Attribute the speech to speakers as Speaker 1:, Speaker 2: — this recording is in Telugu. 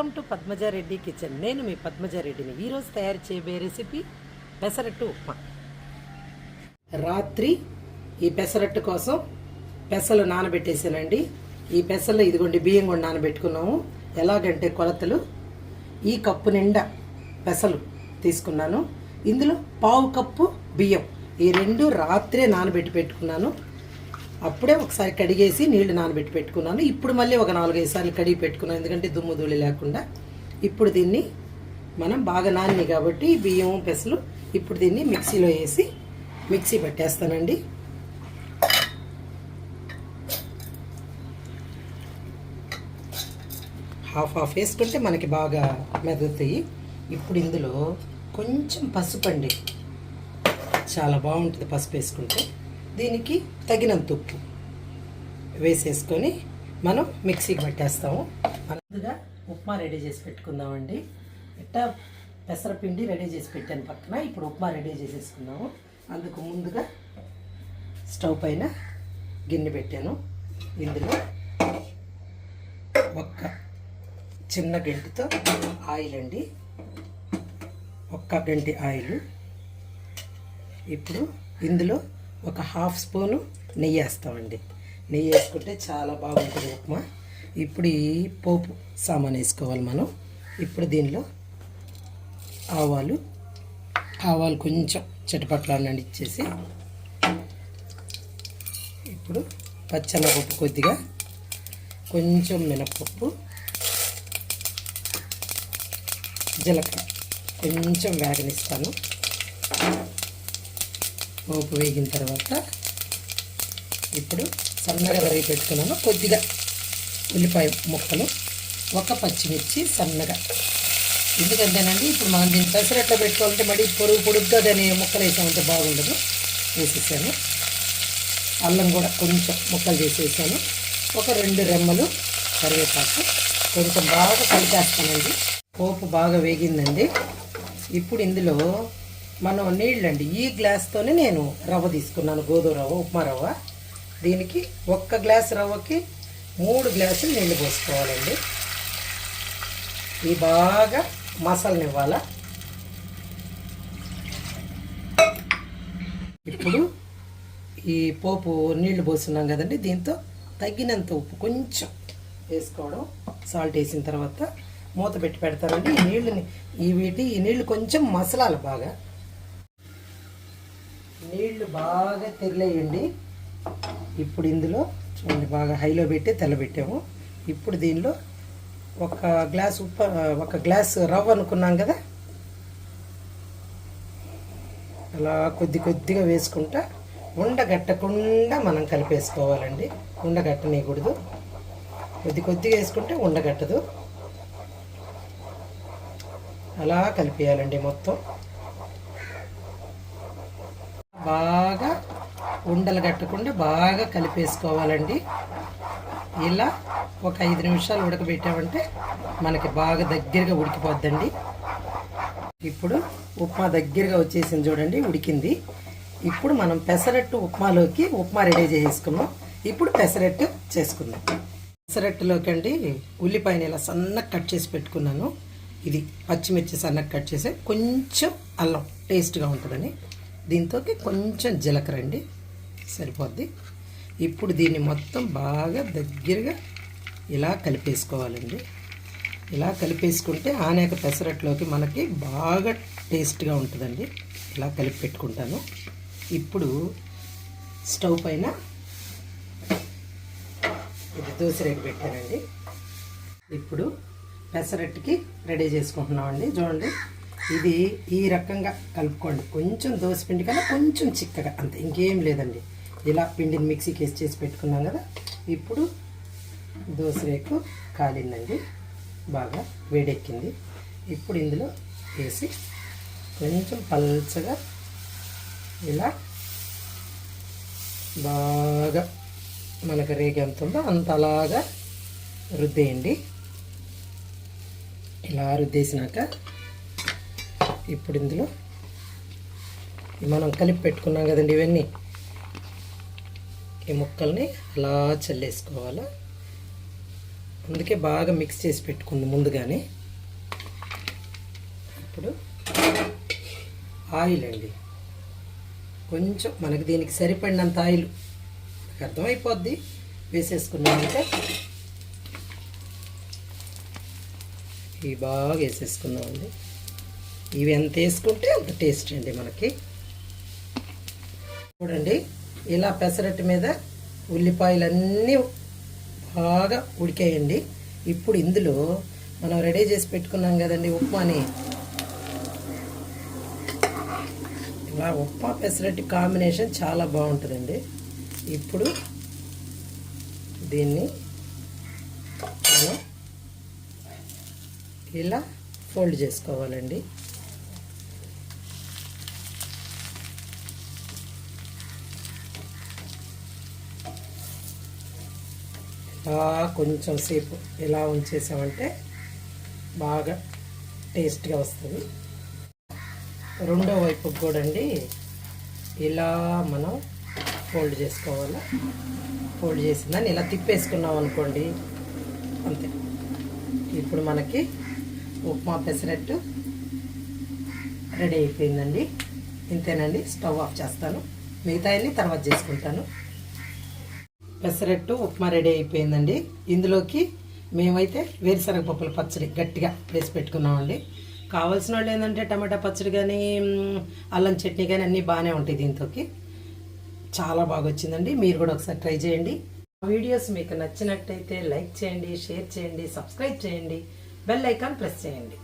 Speaker 1: Welcome to Padmaja Reddy kitchen. నేను మీ పద్మజారెడ్డిని. ఈరోజు తయారు చేయబోయే రెసిపీ పెసరట్టు ఉప్మా. రాత్రి ఈ పెసరట్టు కోసం పెసలు నానబెట్టేసానండి. ఈ పెసలు ఇదిగోండి బియ్యం కూడా నానబెట్టుకున్నాము. ఎలాగంటే కొలతలు. ఈ కప్పు నిండా పెసలు తీసుకున్నాను. ఇందులో పావు కప్పు బియ్యం. ఈ రెండు రాత్రే నానబెట్టి పెట్టుకున్నాను. అప్పుడే ఒకసారి కడిగేసి నీళ్ళు నానబెట్టి పెట్టుకున్నాను. ఇప్పుడు మళ్ళీ ఒక నాలుగైదు సార్లు కడిగి పెట్టుకున్నాను. ఎందుకంటే దుమ్ము ధూళి లేకుండా. ఇప్పుడు దీన్ని మనం బాగా నాని కాబట్టి బియ్యం పెసలు ఇప్పుడు దీన్ని మిక్సీలో వేసి మిక్సీ పెట్టేస్తానండి. హాఫ్ హాఫ్ వేసుకుంటే మనకి బాగా మెదుగుతాయి ఇప్పుడు ఇందులో కొంచెం పసుపు అండి. చాలా బాగుంటుంది పసుపు వేసుకుంటే. దీనికి తగినంత ఉప్పు వేసేసుకొని మనం మిక్సీకి పెట్టేస్తాము. ముందుగా ఉప్మా రెడీ చేసి పెట్టుకుందామండి. ఇట్టా పెసరపిండి రెడీ చేసి పెట్టాను పక్కన. ఇప్పుడు ఉప్మా రెడీ చేసేసుకుందాము. అందుకు ముందుగా స్టవ్ పైన గిన్నె పెట్టాను. ఇందులో ఒక్క చిన్న గంటితో ఆయిల్ అండి. ఒక్క గంటి ఆయిల్. ఇప్పుడు ఇందులో ఒక హాఫ్ స్పూను నెయ్యి వేస్తామండి. నెయ్యి వేసుకుంటే చాలా బాగుంటుంది ఉప్మా. ఇప్పుడు ఈ పోపు సామాన్ వేసుకోవాలి మనం. ఇప్పుడు దీనిలో ఆవాలు ఆవాలు కొంచెం చిటపట్లాడినండి ఇచ్చేసి ఇప్పుడు పచ్చెనపప్పు కొద్దిగా కొంచెం మినపప్పు జీలకర్ర కొంచెం వేగనిస్తాను. పోపు వేగిన తర్వాత ఇప్పుడు సన్నగా తరిగి పెట్టుకున్నాను. కొద్దిగా ఉల్లిపాయ ముక్కలు ఒక పచ్చిమిర్చి సన్నగా. ఎందుకంటేనండి ఇప్పుడు మనం దీన్ని పెసరట్లో పెట్టుకోవాలంటే మళ్ళీ పొరుగు పొడుగ్గా దాని ముక్కలు వేసామంటే బాగుండదు. వేసేసాను. అల్లం కూడా కొంచెం ముక్కలు చేసేసాను. ఒక రెండు రెమ్మలు కరివేపాకు. కొంచెం బాగా కలిపేస్తానండి. పోపు బాగా వేగిందండి. ఇప్పుడు ఇందులో మనం నీళ్ళండి. ఈ గ్లాస్తోనే నేను రవ్వ తీసుకున్నాను. గోధుమ రవ్వ ఉప్మా రవ్వ. దీనికి ఒక్క గ్లాస్ రవ్వకి మూడు గ్లాసులు నీళ్ళు పోసుకోవాలండి. ఇది బాగా మసాలనివ్వాల? ఇప్పుడు ఈ పోపు నీళ్ళు పోస్తున్నాం కదండి. దీంతో తగినంత ఉప్పు కొంచెం వేసుకోవడం. సాల్ట్ వేసిన తర్వాత మూత పెట్టి పెడతారండి. ఈ నీళ్ళని ఈ వీటి ఈ నీళ్ళు కొంచెం మసలాలి బాగా నీళ్ళు బాగా తెరలేయండి ఇప్పుడు ఇందులో చూడండి బాగా హైలో పెట్టి తెల్లబెట్టాము ఇప్పుడు దీనిలో ఒక గ్లాస్ ఉప్పు ఒక గ్లాస్ రవ్వ అనుకున్నాం కదా? అలా కొద్ది కొద్దిగా వేసుకుంటా ఉండగట్టకుండా మనం కలిపేసుకోవాలండి. ఉండగట్టనీయకూడదు కొద్ది కొద్దిగా వేసుకుంటే ఉండగట్టదు అలా కలిపేయాలండి మొత్తం. బాగా ఉండలు కట్టకుండా బాగా కలిపేసుకోవాలండి. ఇలా ఒక ఐదు నిమిషాలు ఉడకబెట్టామంటే మనకి బాగా దగ్గరగా ఉడికిపోద్దండి. ఇప్పుడు ఉప్మా దగ్గరగా వచ్చేసింది చూడండి ఉడికింది. ఇప్పుడు మనం పెసరట్టు ఉప్మాలోకి ఉప్మా రెడీ చేసుకున్నాం ఇప్పుడు పెసరట్టు చేసుకుందాం. పెసరట్టులోకి అండి ఉల్లిపాయని ఇలా సన్నగా కట్ చేసి పెట్టుకున్నాను. ఇది పచ్చిమిర్చి సన్నగా కట్ చేసి కొంచెం అల్లం టేస్ట్గా ఉంటుందని. దీంతో కొంచెం జీలకర్ర అండి. సరిపోద్ది. ఇప్పుడు దీన్ని మొత్తం బాగా దగ్గరగా ఇలా కలిపేసుకోవాలండి. ఇలా కలిపేసుకుంటే ఆనేక పెసరట్లోకి మనకి బాగా టేస్ట్గా ఉంటుందండి. ఇలా కలిపి పెట్టుకుంటాను. ఇప్పుడు స్టవ్ పైన ఇది దోశరేక పెట్టానండి. ఇప్పుడు పెసరట్టుకి రెడీ చేసుకుంటున్నామండి. చూడండి. ఇది ఈ రకంగా కలుపుకోండి. కొంచెం దోశపిండి కన్నా కొంచెం చిక్కగా అంతే ఇంకేం లేదండి. ఇలా పిండిని మిక్సీకి వేసి చేసి పెట్టుకున్నాం కదా ఇప్పుడు దోశ రేకు కాలిందండి. బాగా వేడెక్కింది. ఇప్పుడు ఇందులో వేసి కొంచెం పల్చగా ఇలా బాగా మనకు రేగి ఎంత ఉందో అంత అలాగా రుద్దేయండి. ఇలా రుద్దేసినాక ఇప్పుడు ఇందులో మనం కలిపి పెట్టుకున్నాం కదండి ఇవన్నీ. ఈ ముక్కల్ని అలా చల్లేసుకోవాలి? అందుకే బాగా మిక్స్ చేసి పెట్టుకుంది ముందుగానే. ఇప్పుడు ఆయిల్ అండి. కొంచెం మనకి దీనికి సరిపడినంత ఆయిల్. మీకు అర్థమైపోద్ది. వేసేసుకున్నామంటే ఇవి బాగా వేసేసుకున్నామండి ఇవి ఎంత వేసుకుంటే అంత టేస్ట్ అండి మనకి. చూడండి ఇలా పెసరట్టు మీద ఉల్లిపాయలన్నీ బాగా ఉడికేయండి. ఇప్పుడు ఇందులో మనం రెడీ చేసి పెట్టుకున్నాం కదండి ఉప్మాని. ఇలా ఉప్మా పెసరట్టు కాంబినేషన్ చాలా బాగుంటుందండి. ఇప్పుడు దీన్ని మనం ఇలా ఫోల్డ్ చేసుకోవాలండి. కొంచెం సేపు ఇలా ఉంచేసామంటే బాగా టేస్ట్గా వస్తుంది. రెండో వైపుకి కూడా అండి ఇలా మనం ఫోల్డ్ చేసుకోవాలి. ఫోల్డ్ చేసిందని ఇలా తిప్పేసుకున్నాం అనుకోండి అంతే. ఇప్పుడు మనకి ఉప్మా పెసరట్టు రెడీ అయిపోయిందండి. ఇంతేనండి స్టవ్ ఆఫ్ చేస్తాను. మిగతా తర్వాత చేసుకుంటాను. పెసరట్టు ఉప్మా రెడీ అయిపోయిందండి. ఇందులోకి మేమైతే వేరుశనగ పప్పుల పచ్చడి గట్టిగా వేసి పెట్టుకున్నామండి. కావాల్సిన వాళ్ళు ఏంటంటే టమాటా పచ్చడి కానీ అల్లం చట్నీ కానీ అన్నీ బాగానే ఉంటాయి దీంతోకి. చాలా బాగా వచ్చిందండి మీరు కూడా ఒకసారి ట్రై చేయండి. ఆ వీడియోస్ మీకు నచ్చినట్టయితే లైక్ చేయండి షేర్ చేయండి సబ్స్క్రైబ్ చేయండి. బెల్ ఐకాన్ ప్రెస్ చేయండి.